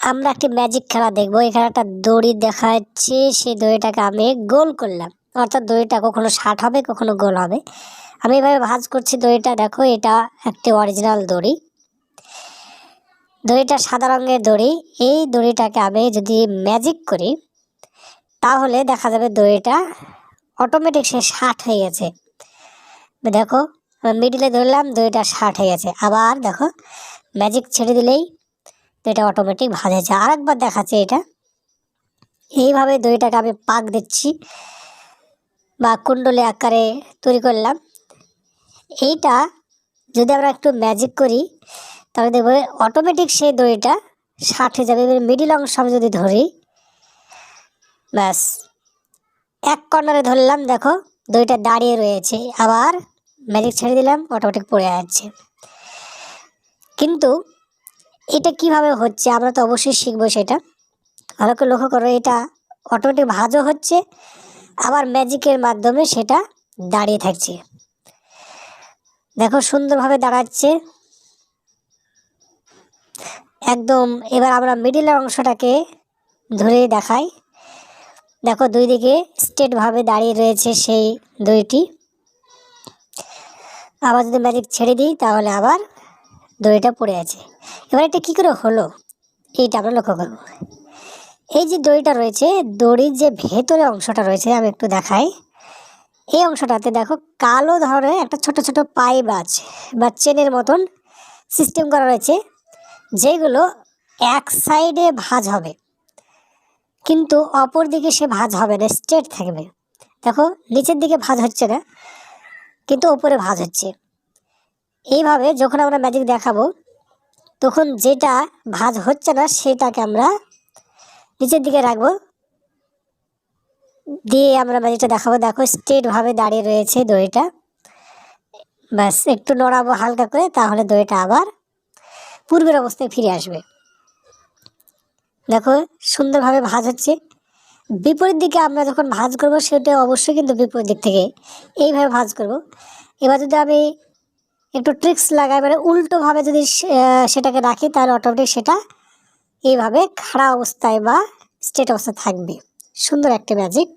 আমরা একটি ম্যাজিক খেলা দেখব। এখানে একটা দড়ি দেখা যাচ্ছে সেই দড়িটাকে আমি গোল করলাম। অর্থাৎ দড়িটা কখনো ষাট হবে, কখনো গোল হবে। আমি এভাবে ভাজ করছি দড়িটা, দেখো এটা একটি অরিজিনাল দড়ি। দড়িটা সাদা রঙের দড়ি। এই দড়িটাকে আমি যদি ম্যাজিক করি, তাহলে দেখা যাবে দড়িটা অটোমেটিক সে ষাট হয়ে গেছে। দেখো মিডিলে ধরলাম, দড়িটা ষাট হয়ে গেছে। আবার দেখো ম্যাজিক ছেড়ে দিলেই দইটা অটোমেটিক ভাজেছে আরেকবার দেখাচ্ছে এটা। এইভাবে দইটাকে আমি পাক দিচ্ছি বা কুণ্ডলে আকারে তৈরি করলাম। এইটা যদি আমরা একটু ম্যাজিক করি, তাহলে দেখব অটোমেটিক সেই দইটা ষাটে যাবে। এবার মিডিল অংশ আমি যদি ধরি, ব্যাস, এক কর্নারে ধরলাম, দেখো দইটা দাঁড়িয়ে রয়েছে। আবার ম্যাজিক ছেড়ে দিলাম অটোমেটিক পড়ে যাচ্ছে কিন্তু এটা কীভাবে হচ্ছে? আমরা তো অবশ্যই শিখব সেটা। ভালো করে লক্ষ্য করো, এটা অটোমেটিক ভাজও হচ্ছে, আবার ম্যাজিকের মাধ্যমে সেটা দাঁড়িয়ে থাকছে। দেখো সুন্দরভাবে দাঁড়াচ্ছে। একদম, এবার আমরা মিডিলের অংশটাকে ধরে দেখাই। দেখো দুই দিকে স্ট্রেটভাবে দাঁড়িয়ে রয়েছে সেই দইটি। আবার যদি ম্যাজিক ছেড়ে দিই, তাহলে আবার দড়িটা পড়ে আছে। এবার এটা কী করে হলো? এইটা আমরা লক্ষ্য করব। এই যে দড়িটা রয়েছে, দড়ির যে ভেতরে অংশটা রয়েছে, আমি একটু দেখাই। এই অংশটাতে দেখো, কালো ধরনের একটা ছোট ছোট পাইপ আছে বা চেনের মতন সিস্টেম করা রয়েছে, যেগুলো এক সাইডে ভাজ হবে। কিন্তু অপর দিকে সে ভাজ হবে না স্ট্রেট থাকবে। দেখো, নিচের দিকে ভাজ হচ্ছে না, কিন্তু ওপরে ভাজ হচ্ছে। এইভাবে যখন আমরা ম্যাজিক দেখাবো, তখন যেটা ভাজ হচ্ছে না সেটাকে আমরা নিচের দিকে রাখব। দিয়ে আমরা ম্যাজিকটা দেখাবো। দেখো স্ট্রেটভাবে দাঁড়িয়ে রয়েছে দড়িটা। ব্যাস, একটু নড়াবো হালকা করে, তাহলে দড়িটা আবার পূর্বের অবস্থায় ফিরে আসবে। দেখো সুন্দরভাবে ভাজ হচ্ছে। বিপরীত দিকে আমরা যখন ভাজ করব, সেটা অবশ্যই কিন্তু বিপরীত দিক থেকে এইভাবে ভাজ করব। এবার যদি আমি একটু ট্রিক্স লাগাই মানে উল্টোভাবে যদি সেটাকে রাখি, তাহলে অটোমেটিক সেটা এইভাবে খাড়া অবস্থায় বা স্টেট অবস্থায় থাকবে। সুন্দর একটা ম্যাজিক